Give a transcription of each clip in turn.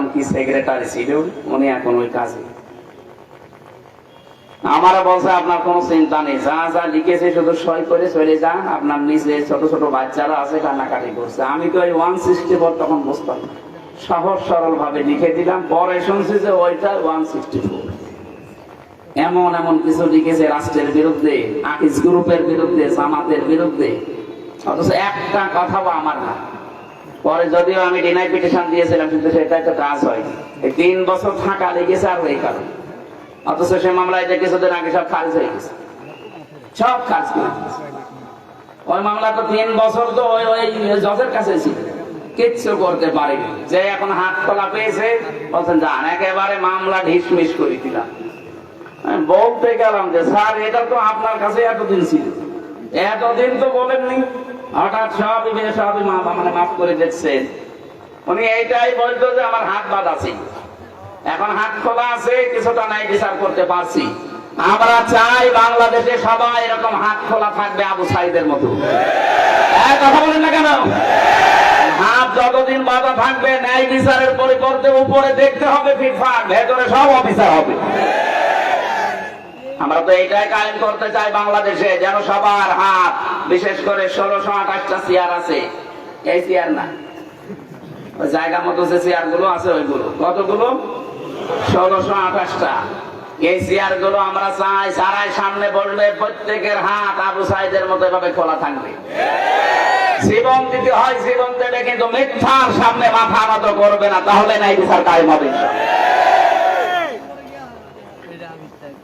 তখন কি সেক্রেটারি ছিল উনি এখন ওই কাজে। আমার বলছে, আপনার কোনো চিন্তা নেই। যা যা লিখেছে, শুধু সই করে চলে যান। আপনার নিচে ছোট ছোট বাচ্চারা আছে, কান্নাকাটি করছে। আমি তো ওই ওয়ান সিক্সটি ফোর তখন বুঝতাম সহজ সরল ভাবে লিখে দিলাম। পরে শুনছি যে ওইটা ওয়ান সিক্সটি ফোর এমন এমন কিছু লিখেছে রাষ্ট্রের বিরুদ্ধে আকিস গ্রুপের বিরুদ্ধে, জামাতের বিরুদ্ধে। অথচ একটা কথাও আমার না। পরে যদিও আমি ডিনাই পিটিশন দিয়েছিলাম, কিন্তু সেটা একটা কাজ হয়। এই তিন বছর থাকা লেগেছে আর ওই কারণ। অথচ সে মামলায় যে কিছুদিন আগে সব খারিজ হয়ে গেছে। সব খারিজ করে ওই মামলা তো তিন বছর তো ওই ওই জজের কাছে ছিল। কিচ্ছু করতে পারেনি। যে এখন হাত খোলা পেয়েছে, বলছেন যান একেবারে মামলা ঢিসমিস করে দিলাম। বলতে গেলাম যে, স্যার, এটা তো আপনার কাছে এতদিন ছিল। এতদিন তো বলেননি। হঠাৎ সবই বেশ সবই মা মানে মাফ করে দিচ্ছেন উনি এইটাই বলতো যে আমার হাত বাদ আছে এখন হাত খোলা আছে, কিছুটা নাই বিচার করতে পারছি। আমরা চাই বাংলাদেশে সবাই এরকম হাত খোলা থাকবে আবু সাইদের মতো। হ্যাঁ কথা বলেন না কেন? হাত যতদিন বাধা থাকবে, ন্যায় বিচারের পরিবর্তে উপরে দেখতে হবে ফিটফাট ভেতরে সব অফিসার হবে। আমরা তো এইটাই কায়েম করতে চাই বাংলাদেশে, যেন সবার হাত, বিশেষ করে ষোলোশো আঠাশটা চেয়ার আছে। এই চেয়ার না। জায়গা মতো যে চেয়ারগুলো আছে ওইগুলো। কতগুলো? ষোলোশো আঠাশটা। এই চেয়ারগুলো আমরা চাই সারাই সামনে বসবে প্রত্যেকের হাত আবু সাইদের মতো এভাবে খোলা থাকবে। জীবন দিতে হয় জীবন দেবে, কিন্তু মিথ্যার সামনে মাথা নত করবে না, তাহলে নাই বিচার কায়েম হবে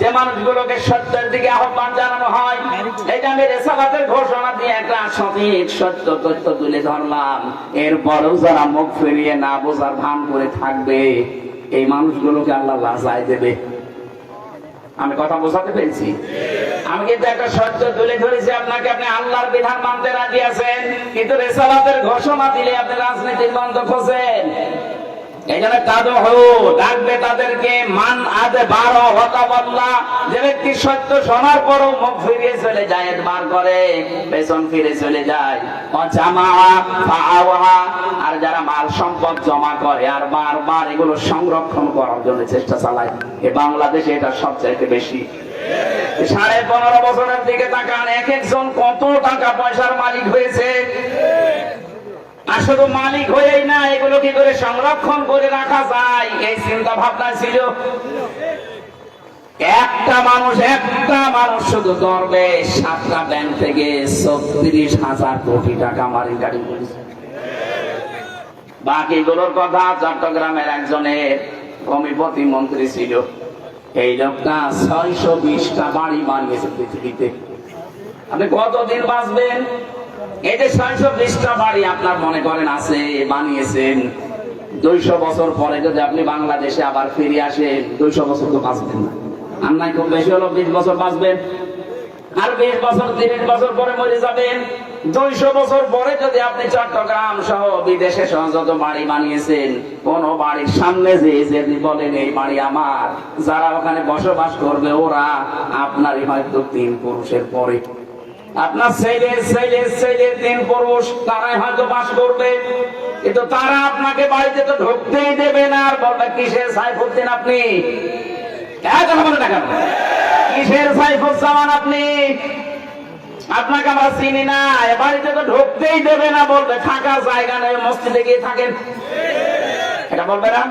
যে মানুষগুলোকে সত্যের দিকে আহ্বান জানানো হয় এটা আমি ঘোষণা দিয়ে একটা সঠিক সত্য তথ্য তুলে ধরলাম, এরপরেও যারা মুখ ফিরিয়ে না বোঝার ভান করে থাকবে, এই মানুষগুলোকে আল্লাহ লাজায় দেবে। আমি কথা বোঝাতে পেরেছি। আমি কিন্তু একটা সত্য তুলে ধরেছি, আপনাকে আপনি আল্লাহর বিধান মানতে রাজি আছেন, কিন্তু রেসালাতের ঘোষণা দিলে আপনি রাজনীতি বন্ধ খোঁজেন। আর যারা মাল সম্পদ জমা করে, আর এগুলো সংরক্ষণ করার জন্য চেষ্টা চালায়। এ বাংলাদেশে এটা সবচাইতে বেশি। সাড়ে পনেরো বছরের দিকে তাকান, এক একজন কত টাকা পয়সার মালিক হয়েছে? আর শুধু মালিক হয়েই না, এগুলো কি করে সংরক্ষণ করে রাখা যায়? এই চিন্তা ভাবনা ছিল। একটা মানুষ একটা মানুষ শুধু ধরবে, সাতটা ব্যাংক থেকে ছত্রিশ হাজার কোটি টাকা মারি গাড়ি করেছে। বাকিগুলোর কথা চট্টগ্রামের একজনের ভূমিপতি মন্ত্রী ছিল। এই লোকটা ছয়শো বিশটা বাড়ি বানিয়েছে পৃথিবীতে। আপনি কতদিন বাঁচবেন? যে ছয়শো বিশটা বাড়ি আপনার মনে করেন আছে, বানিয়েছেন, দুইশো বছর পরে যদি আপনি বাংলাদেশে আবার ফিরে আসেন, দুইশো বছর তো বাঁচবেন না। আর নাই খুব বেশি হলো, বিশ বছর বাঁচবেন। আর বিশ বছর, তিরিশ বছর পরে মরে যাবেন। দুইশো বছর পরে যদি আপনি চট্টগ্রাম সহ বিদেশে বাড়ি বানিয়েছেন, কোন বাড়ির সামনে যে যদি বলেন, এই বাড়ি আমার। যারা ওখানে বসবাস করবে, ওরা আপনারই হয়তো তিন পুরুষের পরে। আপনার ছেলে ছেলে ছেলে, তিন পুরুষ, তারাই হয়তো বাস করবে। কিন্তু তারা আপনাকে বাড়িতে তো ঢুকতেই দেবে না। আর বলবে, কিসের সাইফুদ্দিন আপনি? কিসের সাইফুজ্জামান আপনি? আপনাকে আমরা চিনি না। বাড়িতে তো ঢুকতেই দেবে না। বলবে, থাকা জায়গা নেই, মসজিদে গিয়ে থাকেন। এটা বলবে না?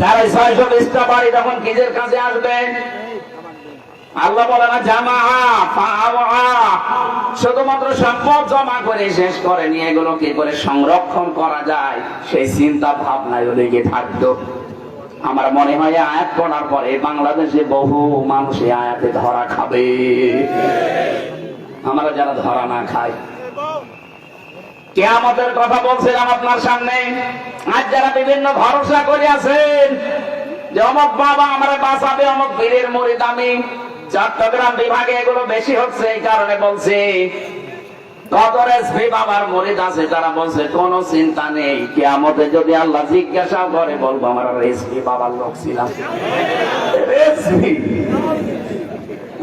যারা ছয়শো বিশটা বাড়ি তখন কিসের কাছে আসবে? আল্লাহ বলে না, জামা শুধুমাত্র সম্পদ জমা করে শেষ করে নিয়ে এগুলো কি করে সংরক্ষণ করা যায়? সেই চিন্তা ভাবনায় লেগে থাকতো। আমার মনে হয় আয়াত পড়ার পরে বাংলাদেশে বহু মানুষ এই আয়াতে ধরা খাবে। আমরা যারা ধরা না খাই। কেয়ামতের কথা বলছিলাম আপনার সামনে। আজ যারা বিভিন্ন ভরসা করে আছেন, যে অমক বাবা আমরা বাঁচাবে, অমক বীরের মরিদ আমি। চট্টগ্রাম বিভাগে এগুলো বেশি হচ্ছে এই কারণে বলছি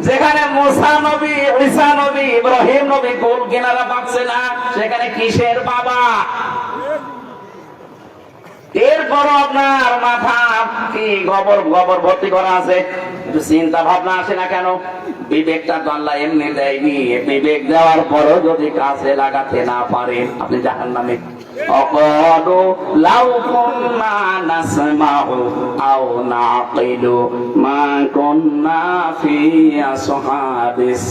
যেখানে মুসা নবী নবী, ইব্রাহিম নবী গোল কিনারা পাচ্ছে না, সেখানে কিসের বাবা? এরপর আপনার মাথা কি গোবর গোবর ভর্তি করা আছে? একটু চিন্তা ভাবনা আসে না কেন? বিবেকটা তো আল্লাহ এমনি দেয়নি। বিবেক দেওয়ার পরও যদি কাছে লাগাতে না পারেন, আপনি জাহান নামে অকলু লাউ কুন্না নাসমাউ আও নাকিলু মা কুন্না ফি আসহাবিস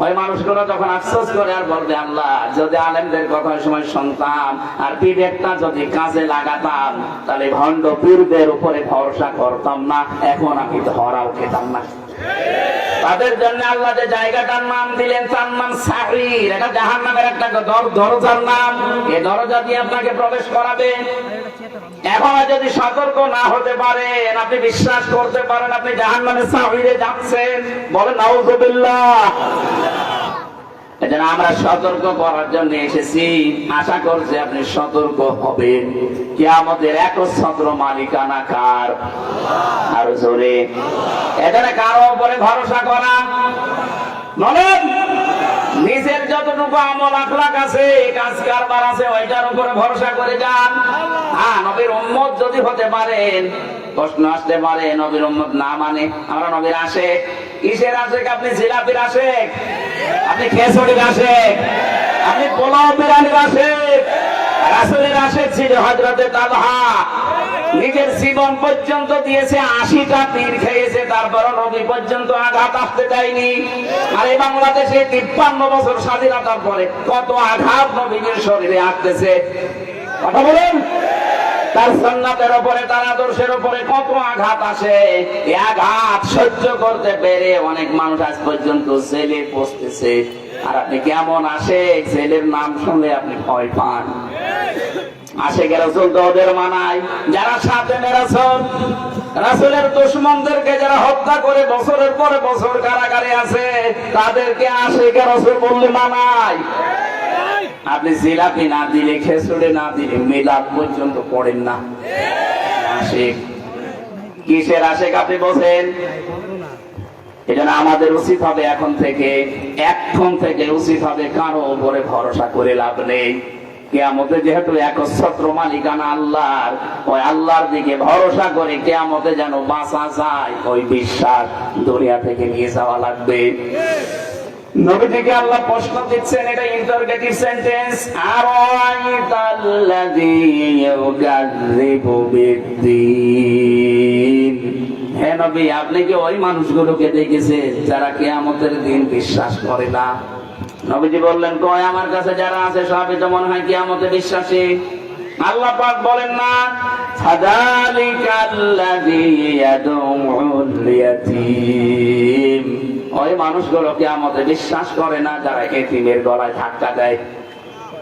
ওই মানুষগুলো যখন আফসোস করে আর বলবে, আল্লাহ, যদি আলেমদের কথা সময় শুনতাম আর বিবেকটা যদি কাজে লাগাতাম, তাহলে ভণ্ড পীরদের উপরে ভরসা করতাম না, এখন আমি ধরাও খেতাম না। তাদের জন্য আল্লাহ যে জায়গাটার নাম দিলেন তার নাম সাহরির এটা জাহান নামের একটা দর- দরজার নাম। এ দরজা দিয়ে আপনাকে প্রবেশ করাবে। এখন যদি সতর্ক না হতে পারেন আপনি বিশ্বাস করতে পারেন, আপনি জাহান নামে সাহরিরে যাচ্ছেন বলে নাউজুবিল্লাহ এজন্য আমরা সতর্ক করার জন্য এসেছি। আশা করছি আপনি সতর্ক হবেন। কি আমাদের এক ছত্র মালিকানা কার? আরও জোরে। এখানে কারও উপরে ভরসা করা। বলেন নিজের যতটুকু আমল আখলাক আছে, কাজ কারবার আছে, ওইটার উপরে ভরসা করে যান। হ্যাঁ নবীর উম্মত যদি হতে পারেন প্রশ্ন আসতে পারে, নবীর উম্মত না মানে আমরা নবীর আসে কিসের আশেক? আপনি জিলাপির আশেক? আপনি খেসড়ির আশেক? আপনি পোলাও বিরানির আশেক? রাসুলের আশেক ছিল হজরতে তালহা। নিজের জীবন পর্যন্ত দিয়েছে, আশিটা তীর খেয়েছে তারপর নবী পর্যন্ত আঘাত আসতে দেয়নি। আর এই বাংলাদেশে তিপ্পান্ন বছর স্বাধীনতার পরে কত আঘাত নবীর শরীরে আসতেছে। কথা বলেন? তার সন্ন্যাতের ওপরে তার আদর্শের উপরে কত আঘাত আসে। আঘাত সহ্য করতে পেরে অনেক মানুষ আজ পর্যন্ত জেলে বসতেছে আর আপনি কেমন আসে? জেলের নাম শুনলে আপনি ভয় পান। আশেখ রাসুল তো ওদের মানায়। যারা সাথে রাসুল রাসুলের দুশ্মনদেরকে যারা হত্যা করে বছরের পরে বছর কারাগারে আছে, তাদেরকে রাসুল বললে মানায়। আপনি জিলাপি না দিলে, খেসুড়ে না দিলে মিলাদ পর্যন্ত পড়েন না। আশেখ, কিসের আশেখ আপনি বসেন এজন্য আমাদের উচিত হবে এখন থেকে এখন থেকে উচিত হবে কারও উপরে ভরসা করে লাভ নেই। কেয়ামতে যেহেতু মালিকানা আল্লাহর, ওই আল্লাহর দিকে ভরসা করে কেয়ামতে যেন বাঁচা যায়, ওই বিশ্বাস দুনিয়া থেকে নিয়ে যাওয়া লাগবে। আপনি কি ওই মানুষগুলোকে দেখেছেন যারা কিয়ামতের দিন বিশ্বাস করে না? নবীজি বললেন, কয়, আমার কাছে যারা আছে, সবই তো মনে হয় কিয়ামতে বিশ্বাসী। আল্লাহ পাক বলেন, না। ওই মানুষগুলো কিয়ামতে বিশ্বাস করে না, যারা এতিমের গলায় ধাক্কা দেয়।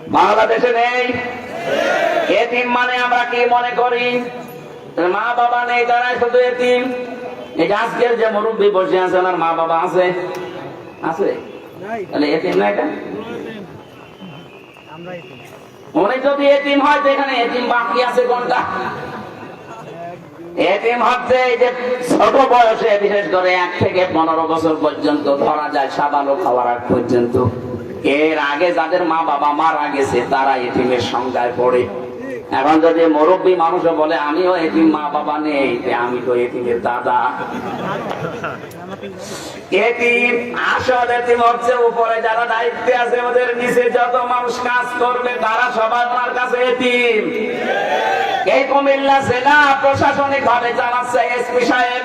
বাংলাদেশে নেই? এতিম মানে আমরা কি মনে করি? মা বাবা নেই, তারাই শুধু এতিম। এই আজকের যে মুরব্বী বসে আছে ওনার মা বাবা আছে। আছে? তাহলে না এটা? যদি হয় তো এখানে বাকি আছে কোনটা? ছোট বয়সে এক থেকে পনেরো বছর পর্যন্ত যায় পর্যন্ত। এর আগে যাদের মা বাবা মারা গেছে, তারা এতিমের সংজ্ঞায় পড়ে। এখন যদি মুরব্বী মানুষ বলে, আমিও এটি মা বাবা নেই। আমি তো এটিমের দাদা। উপরে যারা দায়িত্বে আছে, ওদের নিচে যত মানুষ কাজ করবে, তারা সবার কাছে এটিম এই কুমিল্লা জেলা প্রশাসনিক ভাবে জানাচ্ছে এসপি সাহেব।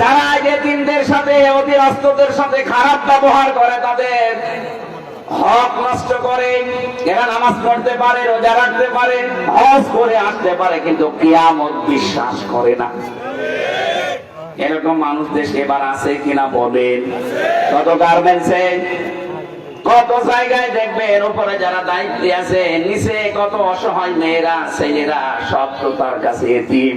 যারা এতিমদের সাথে অধীনস্থদের সাথে খারাপ ব্যবহার করে তাদের হক নষ্ট করে, এরা নামাজ পড়তে পারে, রোজা রাখতে পারে, হজ করে আসতে পারে, কিন্তু কিয়ামত বিশ্বাস করে না। এরকম মানুষ এবার আছে কিনা বলেন। কত গার্মেন্টসে, কত জায়গায় দেখবেন, উপরে যারা দায়িত্বে আছে, নিচে কত অসহায় মেয়েরা, ছেলেরা, সব তো তার কাছে এতিম।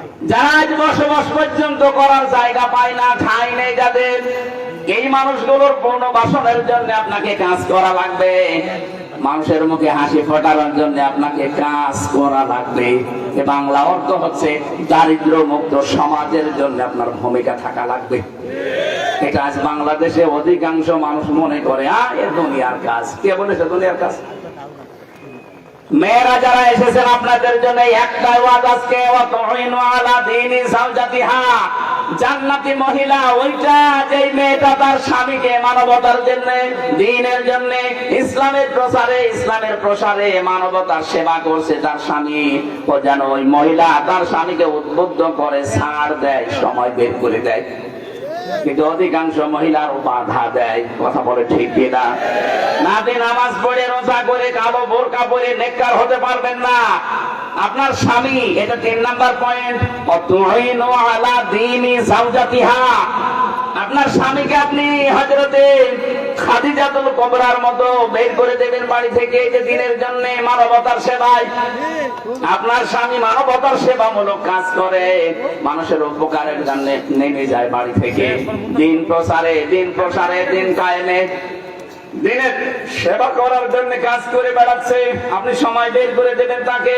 যারা আজ বসবাস পর্যন্ত করার জায়গা পায় না, ঠাঁই নেই যাদের, এই মানুষগুলোর পূর্ণ বাসনের জন্য আপনাকে কাজ করা লাগবে। মানুষের মুখে হাসি ফোটানোর জন্য আপনাকে কাজ করা লাগবে। এ বাংলা অর্থ হচ্ছে দারিদ্র মুক্ত সমাজের জন্য আপনার ভূমিকা থাকা লাগবে। এটা আজ বাংলাদেশে অধিকাংশ মানুষ মনে করে আ এ দুনিয়ার কাজ। কে বলেছে দুনিয়ার কাজ? মেয়েরা যারা এসেছেন আপনাদের জন্য একটাই ওয়াজ আজকে জান্নাতি মহিলা, ওইটা যেই মেয়েটা তার স্বামীকে মানবতার জন্য, দিনের জন্য, ইসলামের প্রসারে ইসলামের প্রসারে মানবতার সেবা করছে তার স্বামী। ও যেন ওই মহিলা তার স্বামীকে উদ্বুদ্ধ করে ছাড় দেয়, সময় বের করে দেয়। কিন্তু অধিকাংশ মহিলার বাধা দেয়। কথা বলে ঠিক কিনা? না দিন নামাজ পড়ে, রোজা করে, কালো বোরকা পরে নেককার হতে পারবেন না। আপনার স্বামী, এটা তিন নাম্বার পয়েন্ট আলা দীনি সাউজাতিহা আপনার স্বামীকে আপনি হযরতে খাদিজাতুল কবরার মতো বের করে দেবেন বাড়ি থেকে যে দিনের জন্য মানবতার সেবায়। আপনার স্বামী মানবতার সেবামূলক কাজ করে, মানুষের উপকারের জন্য নেমে যায় বাড়ি থেকে। দিন প্রসারে দিন প্রসারে, দিন কায়েমে। দিনের সেবা করার জন্য কাজ করে বেড়াচ্ছে। আপনি সময় বের করে দেবেন তাকে।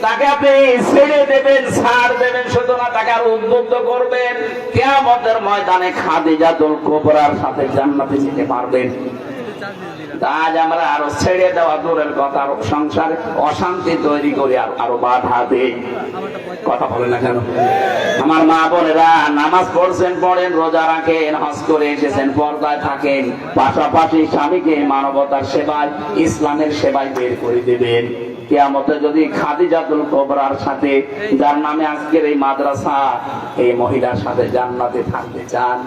তাকে আপনি ছেড়ে দেবেন, ছাড় দেবেন, শুধু না তাকে আর উদ্বুদ্ধ করবেন। কেয়ামতের ময়দানে খাদিজাতুল কোবরার সাথে জান্নাতে যেতে পারবেন। আজ আমরা আরও ছেড়ে দেওয়া দূরের কথা, আরও সংসারে অশান্তি তৈরি করি আর আরও বাধা দেই। কথা বলে না কেন? আমার মা বোনেরা, নামাজ পড়ছেন, পড়েন, রোজা রাখেন, হজ করে এসেছেন, পর্দায় থাকেন, পাশাপাশি স্বামীকে মানবতার সেবায়, ইসলামের সেবায় বের করে দেবেন। কেয়ামতে যদি খাদিজাতুল কোবরার সাথে যার নামে আজকের এই মাদ্রাসা, এই মহিলার সাথে জান্নাতে থাকতে চান,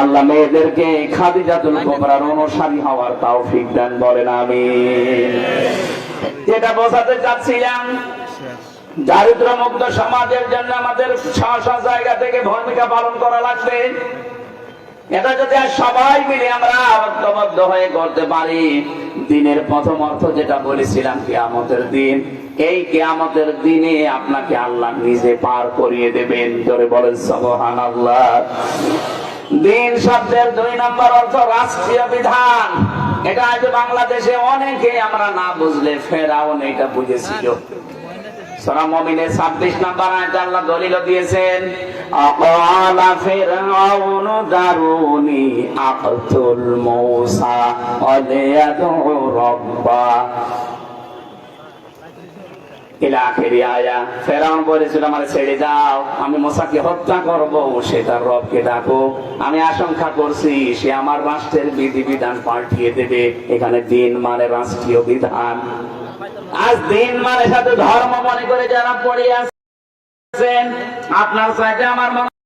আল্লাহ মেয়েদেরকে খাদিজাতুল কোবরার অনুসারী হওয়ার তৌফিক দেন বলেন আমি যেটা বোঝাতে চাচ্ছিলাম দারিদ্র মুক্ত সমাজের জন্য আমাদের স্ব জায়গা থেকে ভূমিকা পালন করা লাগবে। এটা যদি সবাই মিলে আমরা ঐক্যবদ্ধ হয়ে করতে পারি, দিনের প্রথম অর্থ যেটা বলেছিলাম কেয়ামতের দিন, এই কেয়ামতের দিনে আপনাকে আল্লাহ নিজে পার করিয়ে দেবেন। ধরে বলেন সবহান আল্লাহ দিন শব্দের দুই নম্বর অর্থ রাষ্ট্রীয় বিধান। এটা আজ বাংলাদেশে অনেকে আমরা না বুঝলে ফেরাউন এটা বুঝেছিল। সূরা মুমিনের 26 নাম্বার আয়াত আল্লাহ দলিল দিয়েছেন আকালা ফিরআউন দারুনি আকতুল মূসা ওয়ালিয়াদু রাব্বা। ইলা আখিরি আয়া, ফেরাউন বলেছিল, আমার ছেড়ে যাও, আমি মোসাকে হত্যা করব, সে তার রবকে ডাকো। আমি আশঙ্কা করছি, সে আমার রাষ্ট্রের বিধিবিধান পাল্টিয়ে দেবে, এখানে দিন মানে রাষ্ট্রীয় বিধান। আজ দিন মানে সাথে ধর্ম মনে করে যারা পড়ে আছেন আপনার সাথে আমার মনে